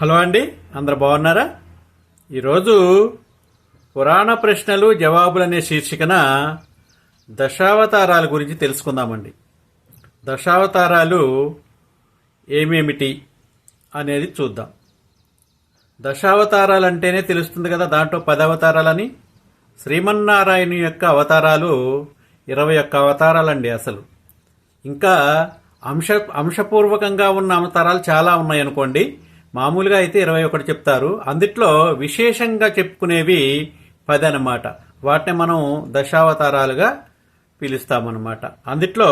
Hello అండి అందరు బాగున్నారా? ఈరోజు పురాణ ప్రశ్నలు జవాబులు అనే శీర్షికన దశావతారాల గురించి తెలుసుకుందామండి. దశావతారాలు ఏమేమిటి అనేది చూద్దాం. దశావతారాలు అంటేనే తెలుస్తుంది కదా దాంట్లో పదవతారాలని? అవతారాలని శ్రీమన్నారాయణ యొక్క అవతారాలు ఇరవై ఒక్క అవతారాలండి అసలు. ఇంకా అంశ అంశపూర్వకంగా ఉన్న అవతారాలు చాలా ఉన్నాయనుకోండి మామూలుగా అయితే ఇరవై ఒకటి చెప్తారు. అందుట్లో విశేషంగా చెప్పుకునేవి పది అన్నమాట వాటిని మనం దశావతారాలుగా పిలుస్తామన్నమాట. అందుట్లో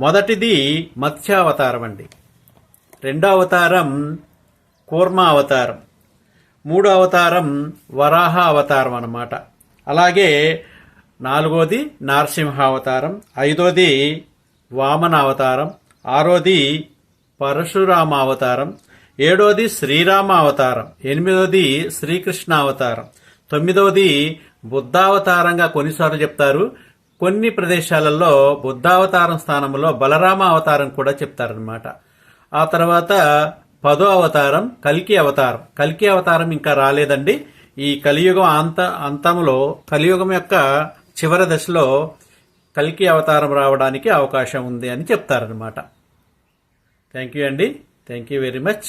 మొదటిది మత్స్యావతారం అండి. రెండో అవతారం కూర్మ అవతారం మూడో అవతారం వరాహ అవతారం అన్నమాట. అలాగే నాలుగోది నారసింహ అవతారం ఐదోది వామన అవతారం ఆరోది పరశురామ అవతారం ఏడోది శ్రీరామ అవతారం ఎనిమిదోది శ్రీకృష్ణ అవతారం తొమ్మిదవది బుద్ధావతారంగా కొన్నిసార్లు చెప్తారు. కొన్ని ప్రదేశాలలో బుద్ధావతారం స్థానంలో బలరామ అవతారం కూడా చెప్తారనమాట ఆ తర్వాత పదో అవతారం కల్కి అవతారం. కల్కి అవతారం ఇంకా రాలేదండి. ఈ కలియుగం అంత అంతంలో కలియుగం యొక్క చివరి దశలో కల్కి అవతారం రావడానికి అవకాశం ఉంది అని చెప్తారనమాట థ్యాంక్ యూ అండి. Thank you very much.